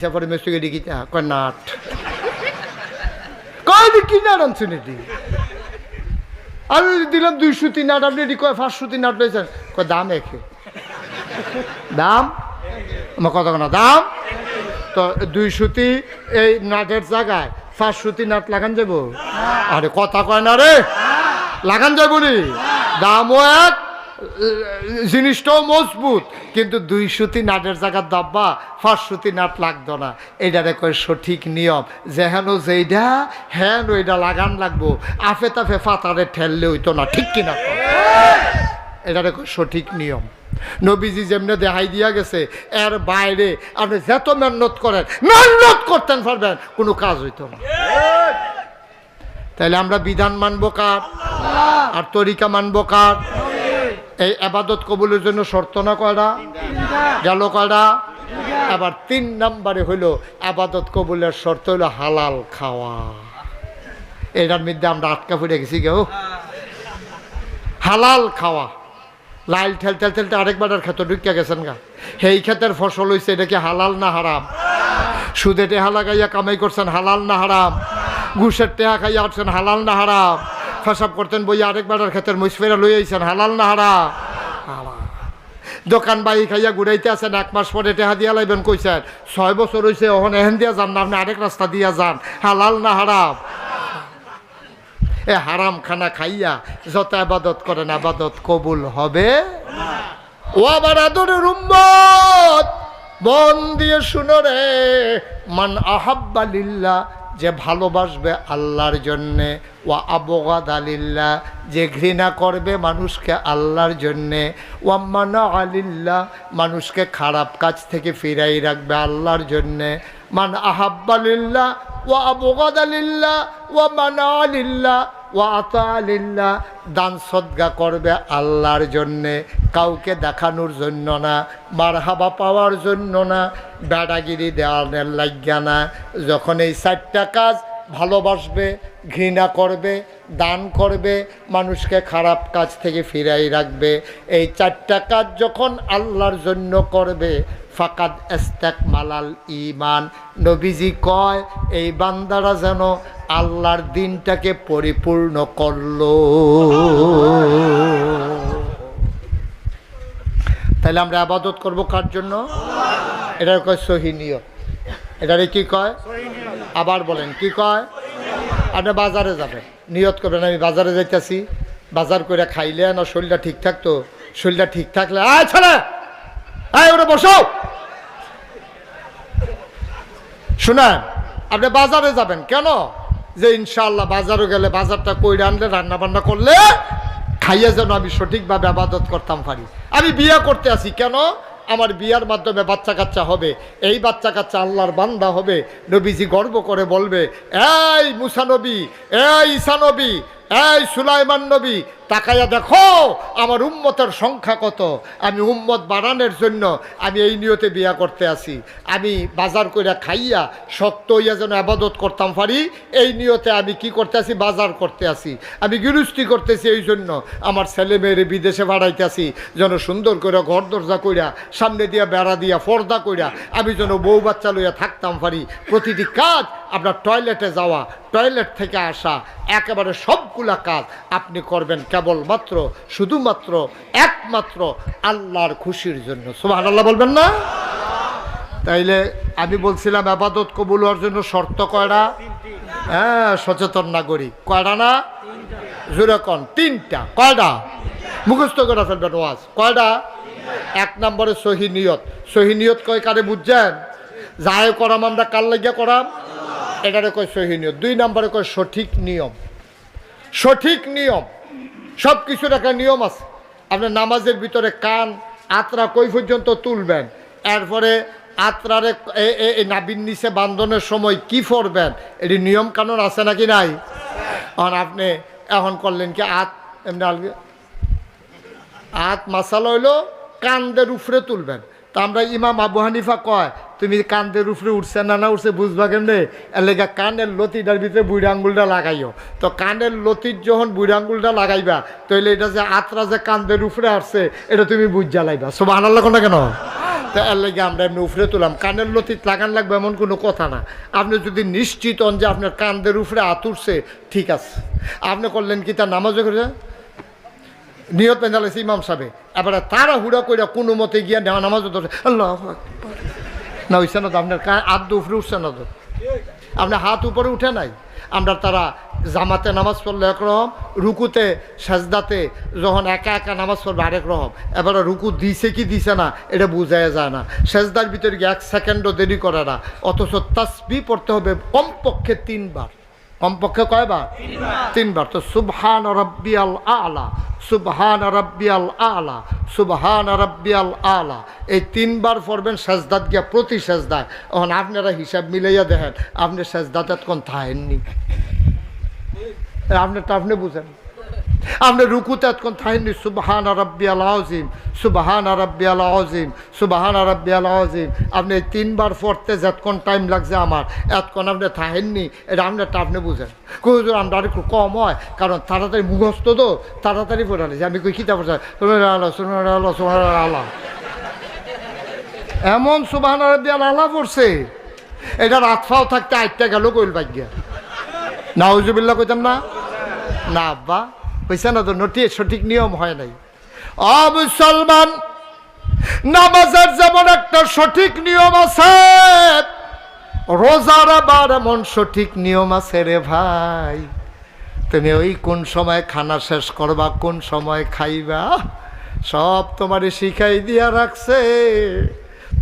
তারপরে মেসুকে দেখি কয় নাট কয় দি কি নাট আনছেন এটি আমি দিলাম দুই সুতি নাট আপনি এটি কয় পাঁচ সুতি নাট পেয়েছেন কয় দাম একে দাম আমার কথা না দাম তো দুই সুতি এই নাটের জায়গায় পাঁচ সুতি নাট লাগান যাব আরে কথা কয় না রে লাগান যাব নি দামও এক জিনিসটাও মজবুত, কিন্তু দুই সুতি নাটের জায়গার দাব্বা, পাঁচ সুতি নাট লাগতো না। এইটারে কয় সঠিক নিয়ম। যেহেন যেইটা হ্যান ওইটা লাগান লাগবো। আফে তাফে ফাতারে ঠেললে হইতো না, ঠিক কিনা? এটারে কয় সঠিক নিয়ম। নবীজি যেমনি দেখাই দিয়া গেছে, এর বাইরে আপনি যত মেহনত করেন, মেহনত করতেন পারবেন, কোনো কাজ হইতো না। তাহলে আমরা বিধান মানবো কার? আর তরিকা মানবো কার? এই আবাদত কবুলের জন্য শর্ত না কয়টা গেল কয়টা আবার তিন নাম্বারে হইল আবাদত কবুলের শর্ত হইল হালাল খাওয়া। এটার মধ্যে আমরা আটকা পড়ে গেছি কেউ হালাল খাওয়া। লাইল ঠেল ঠেল ঠেলতে আরেকবার ক্ষেত ঢুকিয়া গেছেন গা। সেই ক্ষেতের ফসল হয়েছে এটা কি হালাল না হারাম? সুদে টেহা লাগাইয়া কামাই করছেন, হালাল না হারাম? ঘুষের টেহা খাইয়া আসছেন হালাল না হারাম? ফেসাব করতেন বই আরেক আরেকবার ক্ষেতের মুসফেরা লই আইছেন। হালাল না হারা? দোকান বাই খাইয়া ঘুরাইতে আছেন এক মাস পরে টেহা দিয়া লাইবেন কইছেন, ছয় বছর হয়েছে ওখানে এহেন দিয়া যান না, আপনি আরেক রাস্তা দিয়া যান। হালাল না হারাম এ হারাম খানা খাইয়া যত আবাদত করেন, আবাদত কবুল হবে ও আবার আদরের উম্মত, মন দিয়ে শুনো রে, মান আহাব্বা লিল্লাহ যে ভালোবাসবে আল্লাহর জন্যে ও আবগাদ আলিল্লাহ যে ঘৃণা করবে মানুষকে আল্লাহর জন্যে ও মানা আলিল্লাহ মানুষকে খারাপ কাজ থেকে ফিরাই রাখবে আল্লাহর জন্যে, মান আহাব্বা লিল্লাহ ও আবগাদ আলিল্লাহ ও মানা আলিল্লাহ ও আতা আলিল্লাহ দান সদ্গা করবে আল্লাহর জন্যে কাউকে দেখানোর জন্য না মার মারহাবা পাওয়ার জন্য না, বেড়াগিরি দেওয়ানের লাগিয়া না। যখন এই চারটা কাজ ভালোবাসবে, ঘৃণা করবে, দান করবে, মানুষকে খারাপ কাজ থেকে ফিরাই রাখবে, এই চারটা কাজ যখন আল্লাহর জন্য করবে, ফাকাদ এস্তেক মালাল ইমান নবীজি কয়, এই বান্দারা যেন আল্লাহর দিনটাকে পরিপূর্ণ করল। তাহলে আমরা আবাদত করব কার জন্য? এটার কয় সহিনীয় এটারে কি কয়? আবার বলেন, কি কয়? আপনি বাজারে যাবেন, নিয়ত করবেন, আমি বাজারে যাইতেছি, বাজার করে খাইলে না শরীরটা ঠিক থাকতো? শরীরটা ঠিক থাকলে, আয় ছেলে! আয় ওরা বসো! শুনেন, আপনি বাজারে যাবেন কেন? যে ইনশাল্লাহ বাজারে গেলে বাজারটা কইরে আনলে রান্না বান্না করলে খাইয়ে যেন আমি সঠিকভাবে আবাদত করতাম পারি। আমি বিয়ে করতে আসি কেন? আমার বিয়ার মাধ্যমে বাচ্চা কাচ্চা হবে, এই বাচ্চা কাচ্চা আল্লাহর বান্দা হবে, নবীজি গর্ব করে বলবে, এই মুসানবী এই ইসানবী এই সুলাইমান নবী তাকাইয়া দেখো, আমার উম্মতের সংখ্যা কত? আমি উম্মত বাড়ানোর জন্য আমি এই নিয়তে বিয়া করতে আসি আমি বাজার করে খাইয়া শক্ত হইয়া যেন আবাদত করতাম পারি, এই নিয়তে আমি কি করতে আসি বাজার করতে আসি আমি গৃহস্থী করতেছি এই জন্য। আমার ছেলে মেয়েরে বিদেশে বাড়াইতে আসি যেন সুন্দর করে ঘর দরজা কইরা, সামনে দিয়া বেড়া দিয়া পর্দা কইরা আমি যেন বউ বাচ্চা লইয়া থাকতাম পারি। প্রতিটি কাজ আপনার টয়লেটে যাওয়া, টয়লেট থেকে আসা, একেবারে সবগুলা কাজ আপনি করবেন কেবলমাত্র, শুধুমাত্র, একমাত্র আল্লাহর খুশির জন্য। সুবাহ আল্লাহ বলবেন না? তাইলে আমি বলছিলাম, আবাদত কবুল হওয়ার জন্য শর্ত কয়টা? হ্যাঁ সচেতন নাগরিক। কয়টা না? জোরে কন, তিনটা। কয়টা? মুখস্থ করে ফেলবেন ওয়াজ। কয়টা? এক নম্বরে সহি নিয়ত। সহি নিয়ত কয় কারে বুঝছেন? যাই করাম, আমরা কার লাগিয়া করাম? এটারে কয় সহি নিয়ত। দুই নম্বরে কয় সঠিক নিয়ম। সঠিক নিয়ম। সব কিছুর একটা নিয়ম আছে। আপনার নামাজের ভিতরে কান, আত্রা কই পর্যন্ত তুলবেন? এরপরে আত্রারে এ- এ- এ নাবির নিচে বান্ধনের সময় কি পড়বেন এটি নিয়ম কানুন আছে নাকি নাই? আর আপনি এখন করলেন কি, আত, এমনি আলগে? আত মাসাল হইল কান্দের উফরে তুলবেন। তা আমরা ইমাম আবু হানিফা কয় তুমি কান্দের উপরে উঠছে না না উঠছে, বুঝবা কেমনে? এলাকা কানের লতিটার ভিতরে বুড়ি আঙ্গুলটা লাগাইও। তো কানের লতির যখন বুড়ি আঙ্গুলটা লাগাইবা তাহলে এটা যে আত্রা যে কান্দের উপরে আসছে, এটা তুমি বুঝ জ্বালাইবা সব আনার না কেন? তা এর লাগে আমরা এমনি উফরে তুলাম। কানের লতিত লাগান লাগবে এমন কোনো কথা না। আপনি যদি নিশ্চিত হন যে আপনার কানদের উপরে আতুরছে ঠিক আছে। আপনি করলেন কি তার নামাজও করে নিয়ত পেঁচালেছে ইমাম সাহেব। এবারে তারা হুড়া কইরা কোনো মতে গিয়া নেওয়া নামাজও ধরে আল্লাহ। না হইছে না আপনার আদ্য উপরে উঠছে না তো আপনার হাত উপরে উঠে নাই। আমরা তারা জামাতে নামাজ পড়লে একরকম, রুকুতে, সাজদাতে যখন একা একা নামাজ পড়বে আরেক রকম। এবারে রুকু দিছে কি দিছে না, এটা বোঝায় যায় না। সেজদার ভিতরে এক সেকেন্ডও দেরি করে না। অথচ তাসবি পড়তে হবে কমপক্ষে তিনবার। কমপক্ষে কয়বার? তিনবার। তো সুবহান রব্বিয়াল আলা, সুবহান রব্বিয়াল আলা, সুবহান রব্বিয়াল আলা। এই তিনবার পড়বেন, সেজদাত গিয়া প্রতি সেজদায়। এখন আপনারা হিসাব মিলাইয়া দেখেন, আপনি সেজদাতে কোন থাহেননি তো আপনি বুঝেন। আপনি রুকুতে এতক্ষণ থাকেননি সুবাহান রব্বি আল আজিম সুবাহান রব্বি আল আজিম সুবাহান রব্বি আল আজিম আপনি তিনবার পড়তে যতক্ষণ টাইম লাগছে আমার, এতক্ষণ আপনি থাকেননি এটা আপনারটা আপনি বুঝেন। কুজুর আমরা আর একটু কম হয়, কারণ তাড়াতাড়ি মুখস্থ তো, তাড়াতাড়ি পড়ে যে আমি কই কিতাব পড়ছি? আল্লাহ সুনার আল্লাহ আল্লাহ। এমন সুবাহান রব্বি আল আল্লাহ পড়ছে, এটা রাতফাও থাকতে আটটা গেল কইল ভাগ্যা। নাউজুবিল্লা কইতাম না? না, আব্বা। কইছে না তো নটি সঠিক নিয়ম হয় নাই। অ মুসলমান, নামাজের যেমন একটা সঠিক নিয়ম আছে, রোজার আবার এমন সঠিক নিয়ম আছে রে ভাই। তুমি ওই কোন সময় খানা শেষ করবা, কোন সময় খাইবা, সব তোমারে শিখাই দিয়া রাখছে।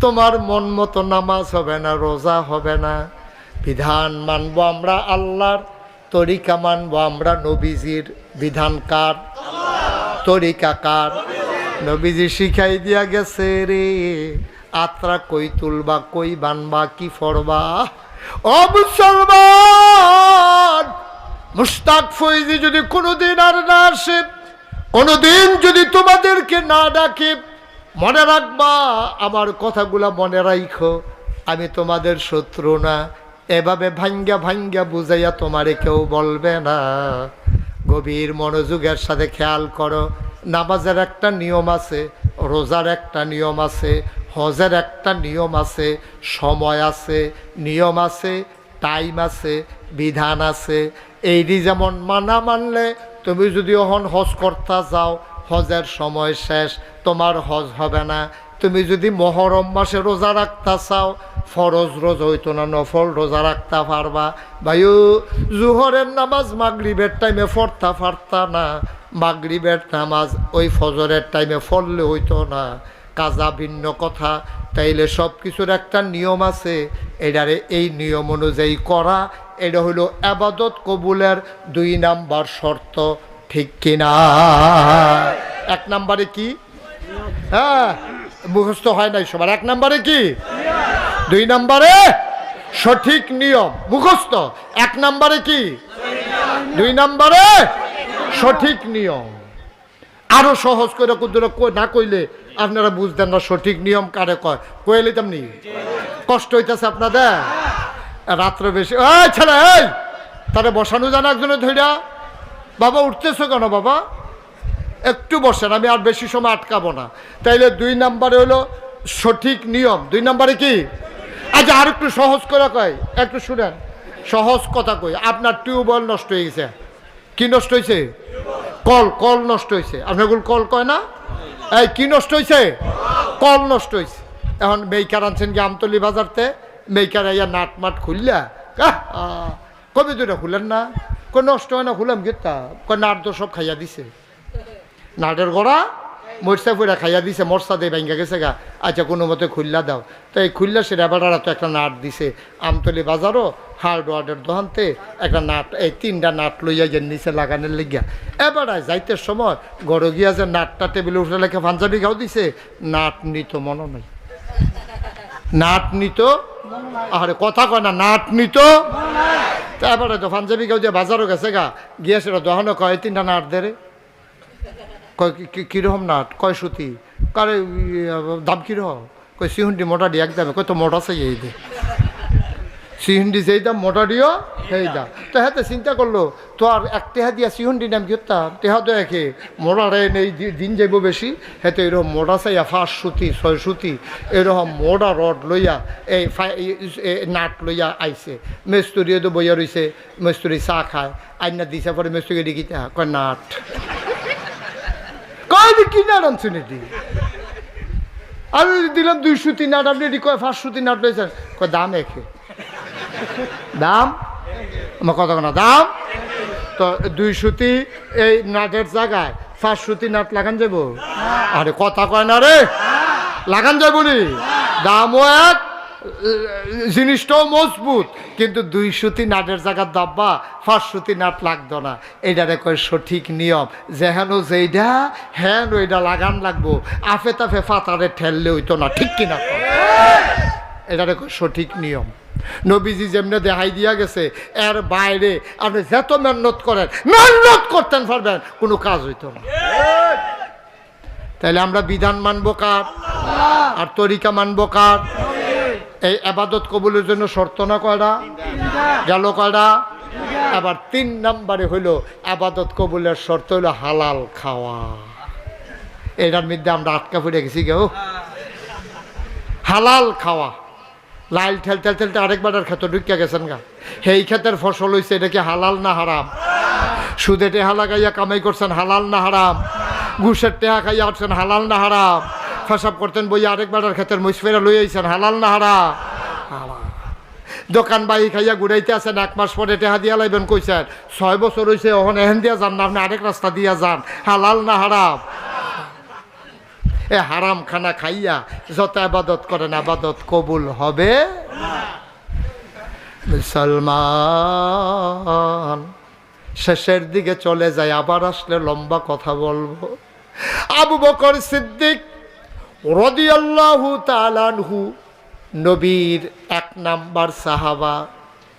তোমার মন মতো নামাজ হবে না, রোজা হবে না। বিধান মানবো আমরা আল্লাহর, তরিকা মানবো আমরা নবীজির। বিধান কার তরিকা কার নবীজি শিখাই দিয়া গেছে রে। আত্রা কই তুলবা, কই বানবা, কি ফরবা? ও মুসলমান মুস্তাক ফৈজি যদি কোনোদিন আর না আসে, কোনোদিন যদি তোমাদেরকে না ডাকে, মনে রাখবা, আমার কথাগুলা মনে রাখো আমি তোমাদের শত্রু না। এভাবে ভাঙ্গা ভাঙ্গা বুঝাইয়া তোমারে কেউ বলবে না। গভীর মনোযোগের সাথে খেয়াল করো। নামাজের একটা নিয়ম আছে, রোজার একটা নিয়ম আছে, হজের একটা নিয়ম আছে, সময় আছে, নিয়ম আছে, টাইম আছে, বিধান আছে। এইটি যেমন মানা মানলে, তুমি যদি অহন হজ করতে যাও, হজের সময় শেষ, তোমার হজ হবে না। তুমি যদি মহরম মাসে রোজা রাখতে চাও, ফরজ রোজ হইতো না, নফল রোজা রাখতে পারবা। ভাইও জুহরের নামাজ মাগরিবের টাইমে পড়তা পারতা না। মাগরিবের নামাজ ওই ফজরের টাইমে ফললে হইতো না। কাজা ভিন্ন কথা। তাইলে সব কিছুর একটা নিয়ম আছে। এটারে এই নিয়ম অনুযায়ী করা। এটা হইল আবাদত কবুলের দুই নাম্বার শর্ত। ঠিক কিনা? এক নাম্বারে কি? হ্যাঁ। মুখস্থ হয় নাই সবার। এক নাম্বারে কি? দুই নাম্বারে সঠিক নিয়ম, মুখস্থ। এক নাম্বারে কি? দুই নাম্বারে সঠিক নিয়ম। আরও সহজ করে কুদুরা না কইলে আপনারা বুঝতেন না সঠিক নিয়ম কারে কয়। কইলে তেমনি কষ্ট হইতেছে আপনাদের? রাত্রে বেশি ছেলে তারে বসানো জানা একজনে ধৈরা বাবা, উঠতেছো কেন বাবা? একটু বসেন, আমি আর বেশি সময় আটকাবো না। তাইলে দুই নাম্বারে হলো সঠিক নিয়ম। দুই নাম্বারে কি? আচ্ছা আর একটু সহজ করে কয়। একটু শুনেন। সহজ কথা কই, আপনার টিউবওয়েল নষ্ট হয়ে গেছে। কি নষ্ট হয়েছে কল কল নষ্ট হয়েছে আপনার কল কয় না? এই, কি নষ্ট হয়েছে কল নষ্ট হয়েছে এখন মেইকার আনছেন কি আমতলি বাজারতে? মেইকার ইয়া নাট মাট খুললা? কবে দুটা খুলেন না? কই নষ্ট হয় না, খুলাম গেতা কই নাট তো সব খাইয়া দিছে। নাটের গড়া, মরসা ফুরা খাইয়া দিছে, মরসা দিয়ে ভাঙ্গা গেছে গা। আচ্ছা কোনো মতে খুললা দাও। তো এই খুললা সেটা বেড়ারা তো একটা নাট দিছে। আমতলি বাজারও হার্ডওয়ার্ডের দোকানতে একটা নাট, এই তিনটা নাট লইয়া যে নিচে লাগানোর লিগিয়া। এবারে যাইতে সময় গড় গিয়া যে নাটটা টেবিলে উঠে লেখে পাঞ্জাবি গাও দিছে, নাট নিত মনে নাই। নাট নিত, আরে কথা কয় না, নাট নিত এবারে তো পাঞ্জাবি গাও দিয়ে বাজারও গেছে গা। গিয়া সেটা দহনও কয় তিনটা নাট দে রে। কয় কীরকম নাট কয় সুতি? কারে ইয়ে, দাম কীরকম? কয় সিহুন্ডি মোটা দিয়ে একদম কয় তো মোটা চাই এই দে। সিহুন্ডি যেই দাম মোটা দিও সেই দাম। তো হাতে চিন্তা করল তো আর এক টেহা দিয়া সিহুন্ডি নাম কি হতাম টেহা তো একে মোড়া রে নেই দিন যাইব বেশি। হেতে এরকম মোড়া চাইয়া ফাঁস সুতি ছয় সুতি এরকম মোড়া রড লইয়া এই নাট লইয়া আইছে। মেস্তুরিও তো বইয়া রইছে মেস্তুরি চা খায়। আইনা দিছে পরে মেস্তুরি দেখিতে কয় নাট। দি কি নাট আনছেন এটি আমি দিলাম দুই সুতি নাট, আপনি এটি কয় ফাঁস সুতি নাট লইছেন? কয়, দাম একে। দাম? আমার কথা না, দাম? তো দুই সুতি এই নাটের জায়গায় পাঁচ সুতি নাট লাগান যাব আরে কথা কয় না রে। লাগান যাব নি? দামও এক জিনিসটাও মজবুত, কিন্তু দুই সুতি নাটের জায়গার দাব্বা, পাঁচ সুতি নাট লাগতো না। এইটারে কয় সঠিক নিয়ম, যেহেন যেইটা হ্যান ওইটা লাগান লাগবো। আফে তাফে ফাতারে ঠেললে হইতো না, ঠিক কিনা? এটারে কয় সঠিক নিয়ম। নবীজি যেমনে দেখাই দিয়া গেছে, এর বাইরে আপনি যত মেহনত করেন, মেহনত করতেন পারবেন, কোনো কাজ হইতো না। তাহলে আমরা বিধান মানবো কার? আর তরিকা মানবো কার? এই আবাদত কবুলের জন্য শর্ত না কয়টা? গেল কয়টা? আবার তিন নাম্বারে হইল আবাদত কবুলের শর্ত হইল হালাল খাওয়া। এটার মধ্যে আমরা আটকা পড়ে গেছি কেউ হালাল খাওয়া। লাইল ঠেল ঠেল ঠেলতে আরেকবার ক্ষেত ঢুকিয়া গেছেন গা। সেই ক্ষেতের ফসল হয়েছে এটা কি হালাল না হারাম? সুদে টেহা লাগাইয়া কামাই করছেন হালাল না হারাম? ঘুষের টেহা খাইয়া আসছেন হালাল না হারাম? ফেসাব করতেন বই আরেকবার ক্ষেতের মুসফেরা লই আইছেন। হালাল না হারা। দোকান বাই খাইয়া ঘুরাইতে আছেন এক মাস পরে টেহা দিয়া লাইবেন কইছেন, ছয় বছর হয়েছে ওখান এহেন দিয়া যান না, আপনি আরেক রাস্তা দিয়া যান। হালাল না হারাম এ হারাম খানা খাইয়া যত আবাদত করেন, আবাদত কবুল হবে? মুসলমান, শেষের দিকে চলে যায়, আবার আসলে লম্বা কথা বলব। আবু বকর সিদ্দিক রদিয়াল্লাহু তালানহু নবীর এক নাম্বার সাহাবা,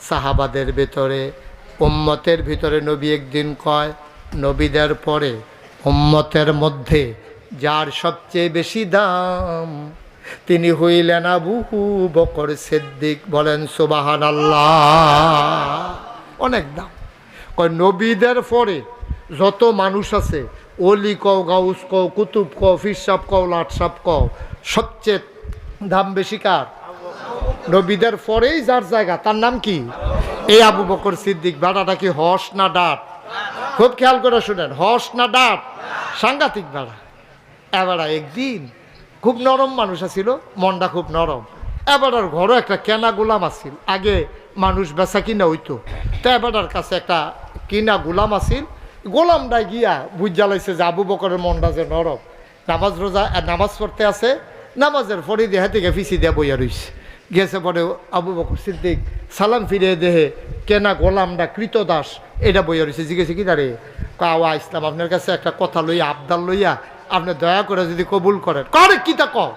সাহাবাদের ভেতরে, উম্মতের ভিতরে নবী একদিন কয়, নবীদের পরে, উম্মতের মধ্যে যার সবচেয়ে বেশি দাম, তিনি হইলেন আবু বকর সিদ্দিক, বলেন সুবাহান আল্লাহ অনেক দাম। কয়, নবীদের পরে যত মানুষ আছে অলি কও, গাউস কও, কুতুব কও ফিরসাপ কও লাটসাপ কও, সবচেয়ে দাম বেশি কার? নবীদের পরেই যার জায়গা, তার নাম কি? এই আবু বকর সিদ্দিক ভাড়াটা কি হস না ডাট? খুব খেয়াল করে শুনেন, হস না ডাট? সাংঘাতিক ভাড়া এবারা একদিন খুব নরম মানুষ আছিল, মনটা খুব নরম। এবারার ঘরও একটা কেনা গোলাম আছিল, আগে মানুষ বেচা কিনা হইতো। তো এবারার কাছে একটা কিনা গোলাম আছিল গোলামটা গিয়া বুঝ জ্বালাইছে যে আবু বকরের মনটা যে নরম। নামাজ রোজা নামাজ পড়তে আছে, নামাজের পরে দেহা থেকে ফিসি দিয়া বইয়া রইছে। গেছে পরে আবু বকর সিদ্দিক সালাম ফিরে দেহে কেনা গোলামটা কৃতদাস, এটা বইয়া রয়েছে জিজ্ঞেসে কি দাঁড়ে কাওয়া ইসলাম, আপনার কাছে একটা কথা লইয়া, আবদার লইয়া আপনি দয়া করে যদি কবুল করেন। করে কি তা কয়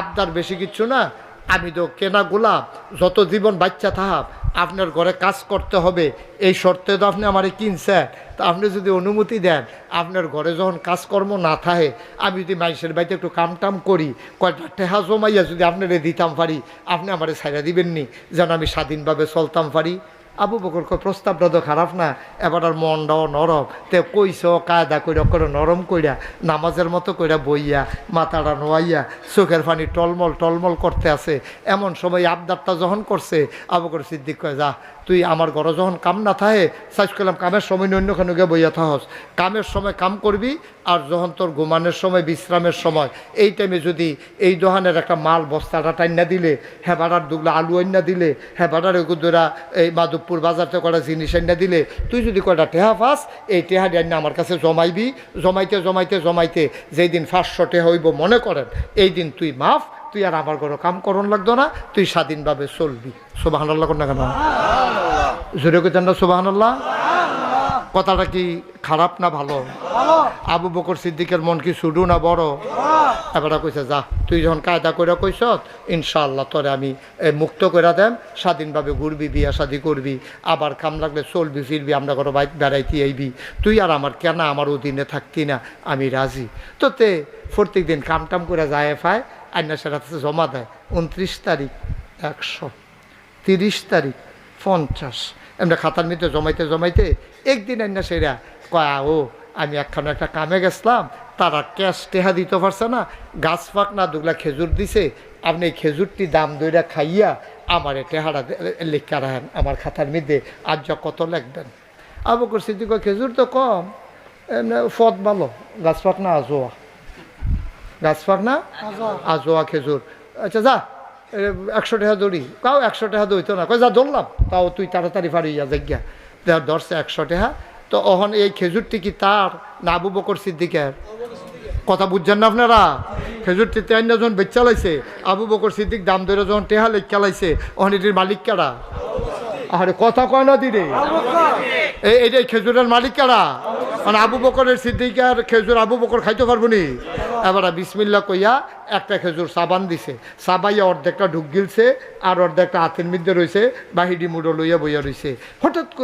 আবদার বেশি কিচ্ছু না আমি তো কেনা গোলাপ, যত জীবন বাচ্চা থাক, আপনার ঘরে কাজ করতে হবে। এই শর্তে তো আপনি আমারে কিনছেন। তা আপনি যদি অনুমতি দেন, আপনার ঘরে যখন কাজকর্ম না থাকে, আমি যদি মাইসের বাড়িতে একটু কাম টাম করি, কয়টা টেহা জমাইয়া যদি আপনারে দিতাম পারি, আপনি আমারে ছাইরা দিবেননি, যেন আমি স্বাধীনভাবে চলতাম পারি। আবু বকর কয়, প্রস্তাব তো খারাপ না, এবার আর মনটাও নরম। তে কইস কায়দা কইরা করে নরম কইরা, নামাজের মতো কইরা বইয়া, মাথাটা নোয়াইয়া, চোখের পানি টলমল টলমল করতে আছে। এমন সময় আবদারটা যখন করছে, আবু বকর সিদ্দিক কয়, যা তুই আমার ঘরে যখন কাম না থাকে সাইজ করলাম কামের সময় অন্যখানে গিয়ে বইয়া থাকস। কামের সময় কাম করবি আর যখন তোর ঘুমানোর সময়, বিশ্রামের সময়, এই টাইমে যদি এই দোকানের একটা মাল বস্তাটা টাইনা দিলে হ্যাঁ বাড়ার দুগলা আলু আইনা দিলে হ্যাঁ বাড়ার গুদরা এই মাধবপুর বাজারতে কটা জিনিস আইনা দিলে, তুই যদি কয়টা টেহা পাস, এই টেহা আইনা আমার কাছে জমাইবি। জমাইতে জমাইতে জমাইতে যেই দিন পাঁচশো টেহা হইব মনে করেন, এই দিন তুই মাফ তুই আর আমার ঘরে কাম করন লাগতো না, তুই স্বাধীনভাবে চলবি। সোবাহান আল্লাহ কর না কেন? জোরে কেতেন না সোবাহান আল্লাহ কথাটা কি খারাপ না ভালো? আবু বকর সিদ্দিকের মন কি শুডু না বড়? এবারে কইছে, যা, তুই যখন কায়দা করে কইস ইনশাআল্লাহ তোরে আমি মুক্ত করে দেম, স্বাধীনভাবে ঘুরবি, বিয়া শাদি করবি, আবার কাম লাগলে চলবি, ফিরবি, আমরা কোনো বেড়াইতে আইবি। তুই আর আমার কেন আমার অধীনে থাকতি না? আমি রাজি। তো তে প্রত্যেক দিন কাম টাম করে যায় ফায় আইনা সেটা জমা দেয়। উনত্রিশ তারিখ একশো, তিরিশ তারিখ পঞ্চাশ। এমনি খাতার মধ্যে জমাইতে জমাইতে একদিন আইনা সেরা কয়া ও আমি একখানে একটা কামে গেছিলাম, তারা ক্যাশ টেহা দিতে পারছে না, গাছ ফাঁক না, দুগলা খেজুর দিছে, আপনি এই খেজুরটি দাম দইরা খাইয়া আমার টেহারা লেখা রাখেন আমার খাতার মধ্যে আজ কত লিখবেন? আবু করছি খেজুর তো কম, এমনি ফদ ভালো, গাছ ফাঁক না আজোয়া গাছ না আজোয়া খেজুর। আচ্ছা যা একশো টাকা দৌড়ি। কাও একশো টাকা দৌড়িত না। কই যা দৌড়লাম তাও তুই তাড়াতাড়ি পারি ইয়া জায়গা দেখ ধরছে একশো টাকা। তো অহন এই খেজুরটি কি তার না আবু বকর সিদ্দিকের? কথা বুঝছেন না আপনারা? খেজুরটি তেন যখন বেচা লাইছে। আবু বকর সিদ্দিক দাম ধরে যখন টেহা লেখা লাইছে অহন এটির মালিক কারা? আরে কথা কয় না দিদি। এই খেজুরের মালিক কারা? মানে আবু বকরের সিদ্দিকার খেজুর আবু বকর খাইতে পারব নি? এবার বিসমিল্লা কইয়া একটা খেজুর সাবান দিছে। সাবাইয়া অর্ধেকটা ঢুক গিলছে আর অর্ধেকটা হাতের মধ্যে রয়েছে বাহিডি মুড়ো লইয়া বইয়া রয়েছে হঠাৎ করে